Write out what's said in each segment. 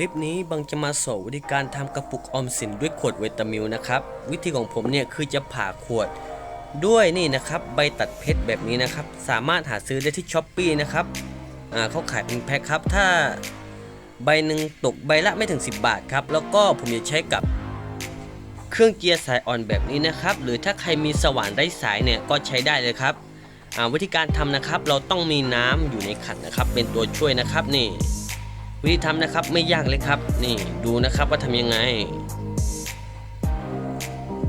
ลิปนี้บังจะมาสอนวิธีการทำกระปุกออมสินด้วยขวดเวตามิลนะครับ วิธีของผมเนี่ยคือจะผ่าขวด ด้วยนี่นะครับใบตัดเพชรแบบนี้นะครับ สามารถหาซื้อได้ที่ช้อปปีนะครับอ่าเขาขายเป็นแพ็คครับ ถ้าใบหนึ่งตกใบละไม่ถึง 10 บาทครับ แล้วก็ผมจะใช้กับเครื่องเกียร์สายอ่อนแบบนี้นะครับ หรือถ้าใครมีสว่านไร้สายเนี่ยก็ใช้ได้เลยครับวิธีการทำนะครับ เราต้องมีน้ำอยู่ในขันนะครับ เป็นตัวช่วยนะครับนี่ วิธีทำนะครับไม่ยากเลยครับ นี่ดูนะครับว่าทำยังไง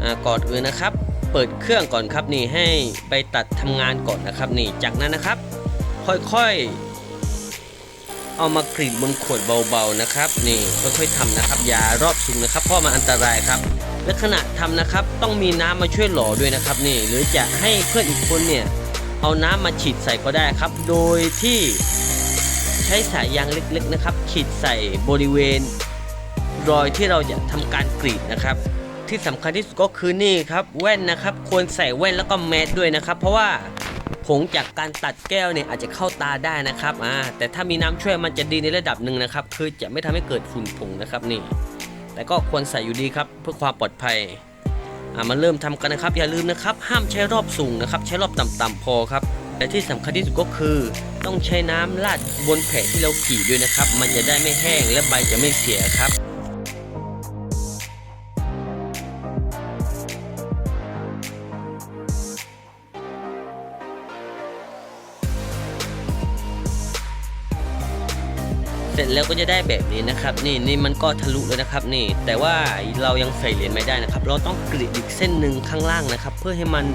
อ่าก่อนอื่นนะครับ เปิดเครื่องก่อนครับนี่ให้ไปตัดทำงานก่อนนะครับนี่จากนั้นนะครับ ค่อยๆ เอามากรีดบนขวดเบาๆนะครับ นี่ค่อยๆทำนะครับอย่ารอบสูงนะครับ เพราะมันอันตรายครับ และขณะทำนะครับต้องมีน้ำมาช่วยหล่อด้วยนะครับนี่หรือจะให้เพื่อนอีกคนเนี่ยเอาน้ำมาฉีดใส่ก็ได้ครับ โดยที่ ใช้สายยางเล็กๆนะครับ ขีดใส่บริเวณ รอยที่เราจะทำการกรีดนะครับ ที่สำคัญที่สุดก็คือนี่ครับ แว่นนะครับ ควรใส่แว่นแล้วก็แมสด้วยนะครับ เพราะว่าผงจากการตัดแก้วเนี่ยอาจจะเข้าตาได้นะครับอ่าแต่ถ้ามีน้ำช่วยมันจะดีในระดับหนึ่งนะครับ คือจะไม่ทำให้เกิดฝุ่นผงนะครับนี่ แต่ก็ควรใส่อยู่ดีครับเพื่อความปลอดภัยอ่ามาเริ่มทำกันนะครับ อย่าลืมนะครับ ห้ามใช้รอบสูงนะครับ ใช้รอบต่ำๆพอครับ และที่สำคัญที่สุดก็คือ ต้องใช้น้ำราดบนแผลที่เรากรีดด้วยนะครับ มันจะได้ไม่แห้งและใบจะไม่เสียครับเสร็จแล้วก็จะได้แบบนี้นะครับ นี่นี่มันก็ทะลุเลยนะครับนี่ แต่ว่าเรายังใส่เหรียญไม่ได้นะครับ เราต้องกรีดอีกเส้นหนึ่งข้างล่างนะครับ เพื่อให้มัน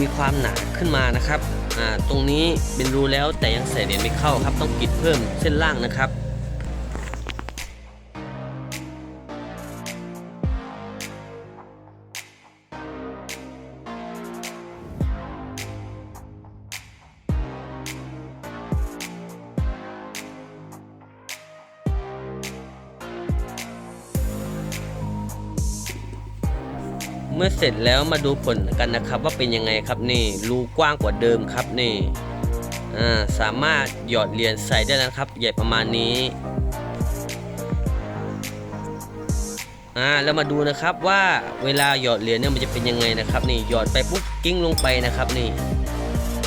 มีความหนาขึ้นมานะครับ อ่าตรงนี้เป็นรูแล้วแต่ยังใส่เหรียญไม่เข้าครับ ต้องกิดเพิ่มเส้นล่างนะครับ เมื่อเสร็จแล้วมาดูผลกันนะครับว่าเป็นยังไงครับนี่รูกว้างกว่าเดิมครับนี่าสามารถหยอดเหรียญใส่ได้นะครับ ใหญ่ประมาณนี้่าแล้วมาดูนะครับว่าเวลาหยอดเหรียญเนี่ยมันจะเป็นยังไงนะครับ นี่หยอดไปปุ๊บกิ้งลงไปนะครับ นี่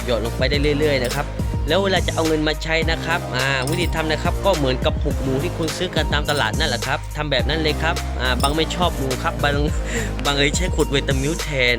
หยอดลงไปได้เรื่อย ๆ นะครับ แล้วเวลาจะเอาเงินมาใช้นะครับอ่าวิธีทำนะครับ ก็เหมือนกับปุกหมูที่คุณซื้อกันตามตลาดนั่นแหละครับทำแบบนั้นเลยครับอ่าบางไม่ชอบหมูครับบางบางเลยใช้ขวดเวตามิลแทน